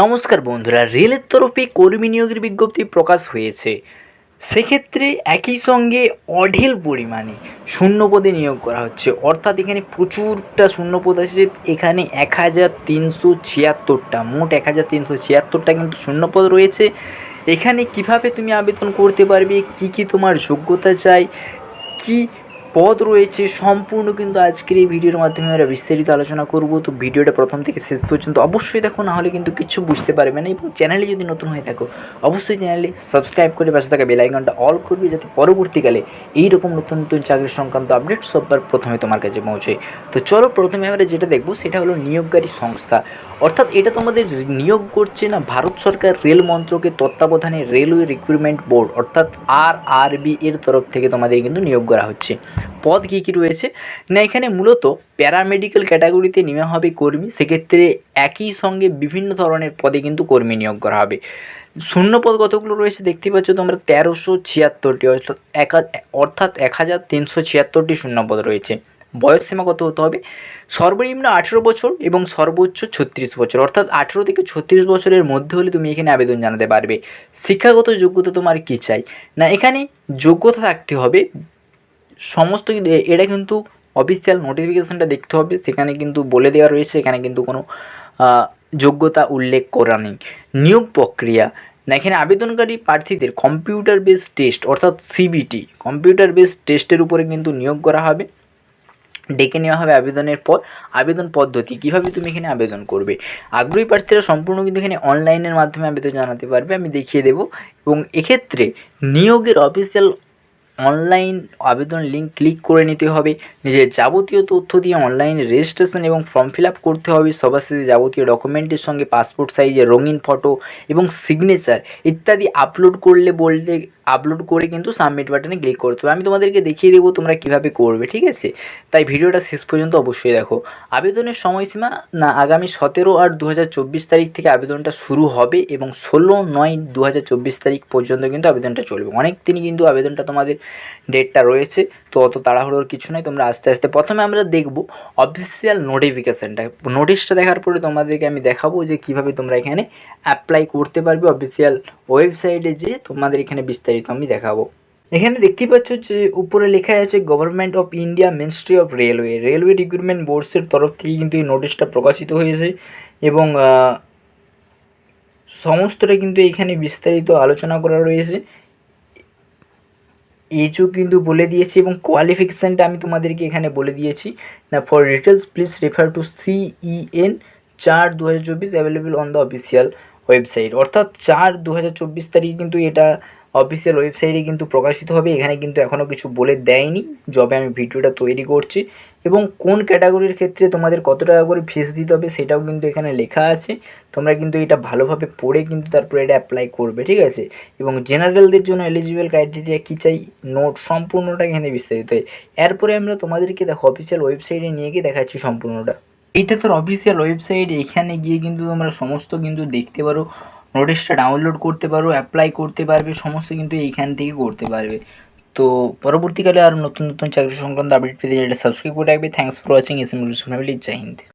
নমস্কার বন্ধুরা রেলের তরফে কর্মী নিয়োগের বিজ্ঞপ্তি প্রকাশ হয়েছে। সেক্ষেত্রে একই সঙ্গে অঢেল পরিমাণে শূন্যপদে নিয়োগ করা হচ্ছে। অর্থাৎ এখানে প্রচুরটা শূন্যপদ আছে এখানে এক হাজার তিনশো ছিয়াত্তরটা, মোট এক হাজার তিনশো ছিয়াত্তরটা কিন্তু শূন্যপদ রয়েছে। এখানে কীভাবে তুমি আবেদন করতে পারবে? কি কি তোমার যোগ্যতা চাই? কি পদ রয়েছে সম্পূর্ণ কিন্তু আজকের এই ভিডিওর মাধ্যমে আমরা বিস্তারিত আলোচনা করব। তো ভিডিওটা প্রথম থেকে শেষ পর্যন্ত অবশ্যই দেখো, না হলে কিন্তু কিছু বুঝতে পারবে না। এবং চ্যানেলে যদি নতুন হয়ে থাকো, অবশ্যই চ্যানেলে সাবস্ক্রাইব করে পাশে থাকা বেল আইকনটা অল করবে যাতে পরবর্তীকালে এই রকম নতুন নতুন চাকরি সংক্রান্ত আপডেট সববার প্রথমে তোমার কাছে পৌঁছয়। তো চলো প্রথমে আমরা যেটা দেখব, সেটা হলো নিয়োগকারী সংস্থা। অর্থাৎ এটা তোমাদের নিয়োগ করছে না ভারত সরকার রেল মন্ত্রকের তত্ত্বাবধানে রেলওয়ে রিক্রুটমেন্ট বোর্ড, অর্থাৎ আর আরবি এর তরফ থেকে তোমাদের কিন্তু নিয়োগ করা হচ্ছে। পদ কী কী রয়েছে? না, এখানে মূলত প্যারামেডিক্যাল ক্যাটাগরিতে নেওয়া হবে কর্মী, সেক্ষেত্রে একই সঙ্গে বিভিন্ন ধরনের পদে কিন্তু কর্মী নিয়োগ করা হবে। শূন্যপদ কতগুলো রয়েছে দেখতে পাচ্ছ তোমরা? তেরোশো ছিয়াত্তরটি, অর্থাৎ এক অর্থাৎ এক হাজার তিনশো ছিয়াত্তরটি শূন্যপদ রয়েছে। বয়স সীমা কত হতে হবে? সর্বনিম্ন আঠেরো বছর এবং সর্বোচ্চ ছত্রিশ বছর। অর্থাৎ আঠেরো থেকে ছত্রিশ বছরের মধ্যে হলে তুমি এখানে আবেদন জানাতে পারবে। শিক্ষাগত যোগ্যতা তোমার কী চাই? না, এখানে যোগ্যতা থাকতে হবে। সমস্ত কিন্তু এটা কিন্তু অফিসিয়াল নোটিফিকেশানটা দেখতে হবে। সেখানে কিন্তু বলে দেওয়া রয়েছে, এখানে কিন্তু কোনো যোগ্যতা উল্লেখ করা নেই। নিয়োগ প্রক্রিয়া। না, এখানে আবেদনকারী প্রার্থীদের কম্পিউটার বেস টেস্ট অর্থাৎ সিবিটি কম্পিউটার বেস টেস্টের উপরে কিন্তু নিয়োগ করা হবে। ডেকে নেওয়া হবে আবেদনের পর, আবেদন পদ্ধতি। কীভাবে তুমি এখানে আবেদন করবে? আগ্রহী প্রার্থীরা সম্পূর্ণ কিন্তু এখানে অনলাইনের মাধ্যমে আবেদন জানাতে পারবে, আমি দেখিয়ে দেবো। এবং এক্ষেত্রে নিয়োগের অফিসিয়াল অনলাইন আবেদন লিঙ্ক ক্লিক করে নিতে হবে। নিজের যাবতীয় তথ্য দিয়ে অনলাইনে রেজিস্ট্রেশন এবং ফর্ম ফিল করতে হবে। সবার সাথে যাবতীয় ডকুমেন্টের সঙ্গে পাসপোর্ট সাইজের রঙিন ফটো এবং সিগনেচার ইত্যাদি আপলোড করলে বললে আপলোড করে কিন্তু সাবমিট বাটনে ক্লিক করতে হবে। আমি তোমাদেরকে দেখিয়ে দেবো তোমরা কীভাবে করবে, ঠিক আছে? তাই ভিডিওটা শেষ পর্যন্ত অবশ্যই দেখো। আবেদনের সময়সীমা না, আগামী সতেরো আট দু তারিখ থেকে আবেদনটা শুরু হবে এবং ষোলো নয় দু তারিখ পর্যন্ত কিন্তু আবেদনটা চলবে। অনেক দিনই কিন্তু আবেদনটা তোমাদের ডেটটা রয়েছে, তো অত তাড়াহুড়োর কিছু নয় তোমরা আস্তে আস্তে প্রথমে আমরা দেখব অফিসিয়াল নোটিফিকেশানটা নোটিশটা দেখার পরে তোমাদেরকে আমি দেখাবো যে কীভাবে তোমরা এখানে অ্যাপ্লাই করতে পারবে অফিসিয়াল ওয়েবসাইটে যে তোমাদের এখানে বিস্তারিত আমি দেখাবো। এখানে দেখতে পাচ্ছ যে উপরে লেখা আছে government of India ministry of railway railway recruitment বোর্ডসের তরফ থেকে কিন্তু এই নোটিশটা প্রকাশিত হয়েছে এবং সমস্তটা কিন্তু এখানে বিস্তারিত আলোচনা করা রয়েছে। এজও কিন্তু বলে দিয়েছি এবং কোয়ালিফিকেশানটা আমি তোমাদেরকে এখানে বলে দিয়েছি। না for details please refer to CEN চার দু হাজার চব্বিশ available on the official website অর্থাৎ চার দু হাজার চব্বিশ তারিখে কিন্তু এটা অফিসিয়াল ওয়েবসাইটে কিন্তু প্রকাশিত হবে। এখানে কিন্তু এখনও কিছু বলে দেয়নি যবে আমি ভিডিওটা তৈরি করছি। এবং কোন ক্যাটাগরির ক্ষেত্রে তোমাদের কত টাকা করে ফিস দিতে হবে সেটাও কিন্তু এখানে লেখা আছে। তোমরা কিন্তু এটা ভালোভাবে পড়ে কিন্তু তারপরে এটা অ্যাপ্লাই করবে, ঠিক আছে? এবং জেনারেলদের জন্য এলিজিবল ক্রাইটেরিয়া কী চাই? নোট সম্পূর্ণটা এখানে বিস্তারিত। হয় এরপরে আমরা তোমাদেরকে দেখো অফিসিয়াল ওয়েবসাইটে নিয়ে গিয়ে দেখাচ্ছি সম্পূর্ণটা। এইটা তোর অফিসিয়াল ওয়েবসাইট এখানে গিয়ে কিন্তু তোমরা সমস্ত কিন্তু দেখতে পারো। নোটিশটা ডাউনলোড করতে পারো অ্যাপ্লাই করতে পারবে, সমস্ত কিন্তু এইখান থেকে করতে পারবে। তো পরবর্তীকালে আরও নতুন নতুন চাকরি সংক্রান্ত আপডেট পেতে যেটা সাবস্ক্রাইব করে রাখবে। Thanks for watching S M family Joy Hind